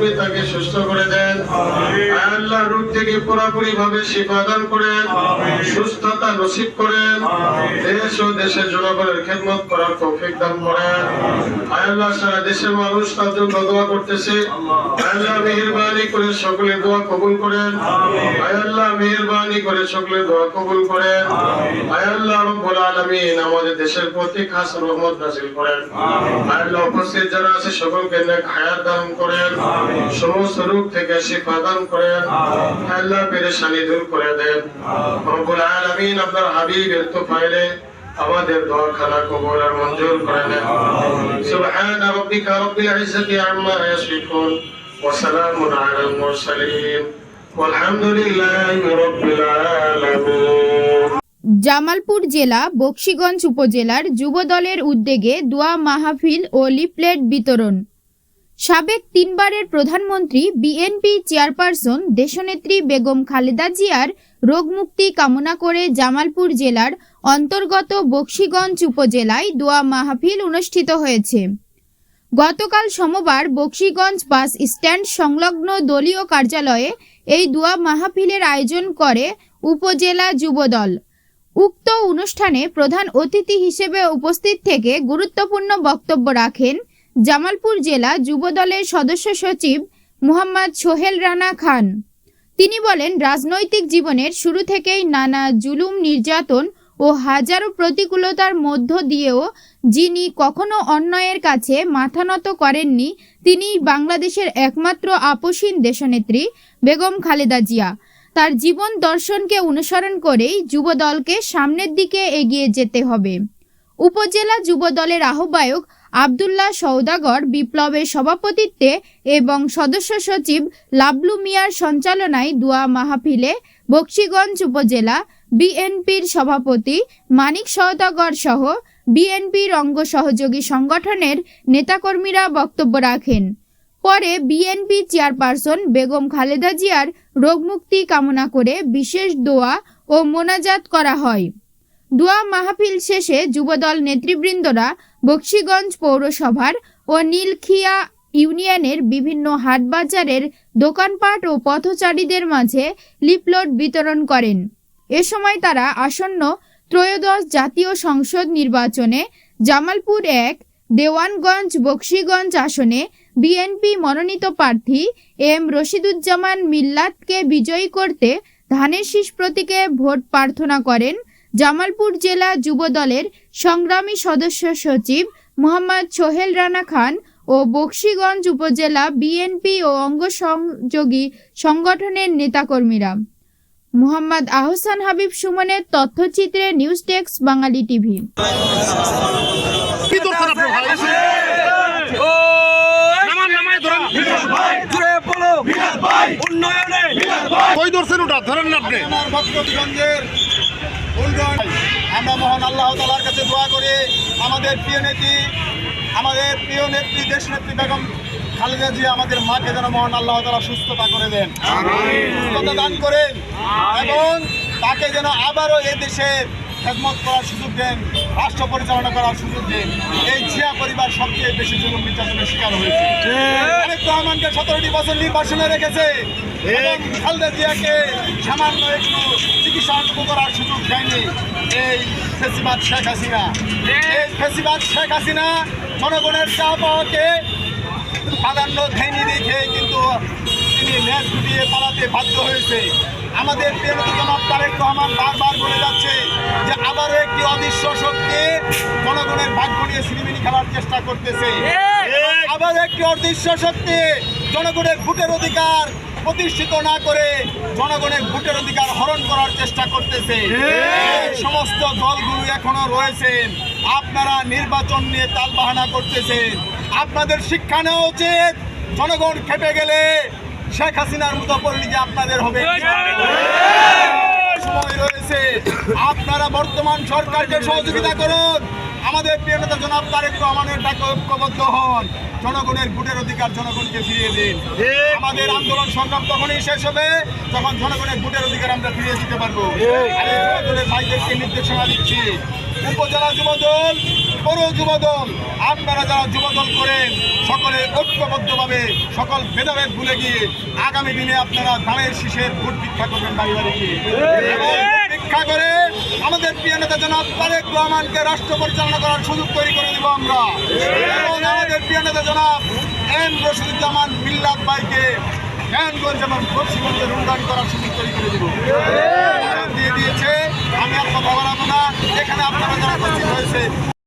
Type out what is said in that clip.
আপনি তাকে সুস্থ করে দেন। আল্লাহ রোগ থেকে পুরোপুরি ভাবে শিফা দান করেন। সুস্থতা নসিব করেন। দেশ ও দেশের জনগণের খেদমত করার তৌফিক দান করেন। আল্লাহ সারা দেশের মানুষ তার জন্য দোয়া করতেছে। আল্লাহ। মেহেরবানি করে সকলে দোয়া কবুল করেন। আল্লাহ মেহেরবানি করে সকলে দোয়া কবুল করেন। আল্লাহ রব্বুল আলামিন আমাদের দেশের প্রতি খাস রহমত নাজিল করেন। আল্লাহ উপস্থিত যারা আছে সকলকে নেক হায়াত দান করেন। সমস্ত রোগ থেকে শিফা দান করেন। আল্লাহ পেরেশানি দূর করে দেন। রব্বুল আলামিন আপনার হাবিবের তোফাইলে আমাদের দোয়াখানা কবুল আর মঞ্জুর করে দেন। সুবহান রাব্বিকা রব্বিল ইজ্জতি আম্মা ইয়াসিফুন ওয়া সালামুন আলাল মুরসালিন। জামালপুর জেলা বক্সিগঞ্জ উপজেলার যুবদলের উদ্যোগে দোয়া মাহফিল ও লিফলেট বিতরণ। সাবেক তিনবারের প্রধানমন্ত্রী, বিএনপি চেয়ারপারসন দেশনেত্রী বেগম খালেদা জিয়ার রোগমুক্তি কামনা করে জামালপুর জেলার অন্তর্গত বক্সিগঞ্জ উপজেলায় দোয়া মাহফিল অনুষ্ঠিত হয়েছে। গতকাল সোমবার বক্সিগঞ্জ বাস স্ট্যান্ড সংলগ্ন দলীয় কার্যালয়ে এই দোয়া মাহফিলের আয়োজন করে উপজেলা যুবদল। উক্ত অনুষ্ঠানে প্রধান অতিথি হিসেবে উপস্থিত থেকে গুরুত্বপূর্ণ বক্তব্য রাখেন জামালপুর জেলা যুবদলের সদস্য সচিব মুহাম্মদ সোহেল রানা খান। তিনি বলেন, রাজনৈতিক জীবনের শুরু থেকেই নানা জুলুম, নির্যাতন ও হাজারো প্রতিকূলতার মধ্য দিয়েও যিনি কখনো অন্যায়ের কাছে মাথা নত করেননি, তিনি বাংলাদেশের একমাত্র আপসীন দেশনেত্রী বেগম খালেদা জিয়া। তার জীবন দর্শনকে অনুসরণ করেই যুবদলকে সামনের দিকে এগিয়ে যেতে হবে। উপজেলা যুবদলের আহ্বায়ক আবদুল্লাহ সৌদাগর বিপ্লবের সভাপতিত্বে এবং সদস্য সচিব লাবলু মিয়ার সঞ্চালনায় দোয়া মাহফিলে বক্সিগঞ্জ উপজেলা বিএনপির সভাপতি মানিক সওদাগর সহ বিএনপির অঙ্গ সহযোগী সংগঠনের নেতাকর্মীরা বক্তব্য রাখেন। পরে বিএনপি চেয়ারপারসন বেগম খালেদা জিয়ার রোগমুক্তি কামনা করে বিশেষ দোয়া ও মোনাজাত করা হয়। দোয়া মাহফিল শেষে যুবদল নেতৃবৃন্দরা বক্সিগঞ্জ পৌরসভার ও নীলখিয়া ইউনিয়নের বিভিন্ন হাটবাজারের দোকানপাট ও পথচারীদের মাঝে লিফলট বিতরণ করেন। এ সময় তারা আসন্ন ত্রয়োদশ জাতীয় সংসদ নির্বাচনে জামালপুর এক, দেওয়ানগঞ্জ বক্সিগঞ্জ আসনে বিএনপি মনোনীত প্রার্থী এম রশিদুজ্জামান মিল্লাতকে বিজয়ী করতে ধানের শীষ প্রতীকে ভোট প্রার্থনা করেন। জামালপুর জেলা যুব দলের সংগ্রামী সদস্য সচিব মোহাম্মদ সোহেল রানা খান ও বক্সিগঞ্জ উপজেলা বিএনপি ও অঙ্গ সংযোগী সংগঠনের নেতাকর্মীরা। মোহাম্মদ আহসান হাবিব সুমনের তথ্যচিত্রে নিউজ ডেস্ক বাঙালি টিভি। উন্নয়নে। কই ধরছেন ওটা? ধরেন না আপনি। আমার মহান আল্লাহ তালার কাছে দোয়া করি আমাদের প্রিয় নেত্রী আমাদের প্রিয় নেত্রী দেশ নেত্রী বেগম খালেদা জিয়া আমাদের মাকে যেন মহান আল্লাহ তালা সুস্থতা করে দেন। সুস্থতা দান করেন এবং তাকে যেন আবারও এ দেশের খেদমত করার সুযোগ দেন রাষ্ট্র পরিচালনা করার সুযোগ দেন। এই জিয়া পরিবার সবচেয়ে বেশি জুলুম নির্যাতনের শিকার হয়েছে। তারেক রহমানকে সতেরোটি বছর নির্বাসনে রেখেছে। খালেদা জিয়াকে সামান্য একটু চিকিৎসাটুকু করার সুযোগ দেয়নি এই ফেসিবাদ শেখ হাসিনা। এই ফেসিবাদ শেখ হাসিনা জনগণের চা পাওয়াকে প্রাধান্য দেয়নি দেখে কিন্তু তিনি লেজ গুটিয়ে পালাতে বাধ্য হয়েছে। আমাদের প্রিয়তম জনাব তারেক রহমান বারবার বলে যাচ্ছে যে আবারও একটি অদৃশ্য শক্তি জনগণের ভাগ্য নিয়ে সিনেমিনি খেলার চেষ্টা করতেছে। আবার একটি অদৃশ্য শক্তি জনগণের ভোটের অধিকার প্রতিষ্ঠিত না করে জনগণের ভোটের অধিকার হরণ করার চেষ্টা করতেছে। সমস্ত দলগুলো এখনও রয়েছেন আপনারা নির্বাচন নিয়ে তালবাহানা করতেছেন। আপনাদের শিক্ষা নেওয়া উচিত। জনগণ খেপে গেলে শেখ হাসিনার মতো পরিণতি আপনাদের হবে। সময় রয়েছে। আপনারা বর্তমান সরকারকে সহযোগিতা করুন। আমাদের প্রিয় নেতা জনাব তারেক রহমানের ডাকে ঐক্যবদ্ধ হন। জনগণের ভোটের অধিকার জনগণকে ফিরিয়ে দিন। আমাদের আন্দোলন সংগ্রাম তখনই শেষ হবে যখন জনগণের ভোটের অধিকার আমরা ফিরিয়ে দিতে পারব। যুবদলের ভাইদেরকে নির্দেশনা দিচ্ছি উপজেলা যুবদল পৌর যুবদল আপনারা যারা যুবদল করেন সকলে ঐক্যবদ্ধভাবে সকল ভেদাভেদ ভুলে গিয়ে আগামী দিনে আপনারা ধানের শীষের ভোট ভিক্ষা করবেন বাড়ি বাড়ি গিয়ে ভিক্ষা করে আমাদের প্রিয় নেতা জনাব তারেক রহমানকে রাষ্ট্র পরিচালনা করার সুযোগ তৈরি করে দিব আমরা। এবং আমাদের প্রিয় নেতা জনাব এম রশিদুজ্জামান মিল্লাদ ভাইকে জ্ঞানগঞ্জ এবং পশ্চিমবঙ্গের উন্নয়ন করার সুযোগ তৈরি করে দিব। দিয়ে দিয়েছে, আমি আপনার ভগবান না এখানে আপনারা যারা উপস্থিত হয়েছে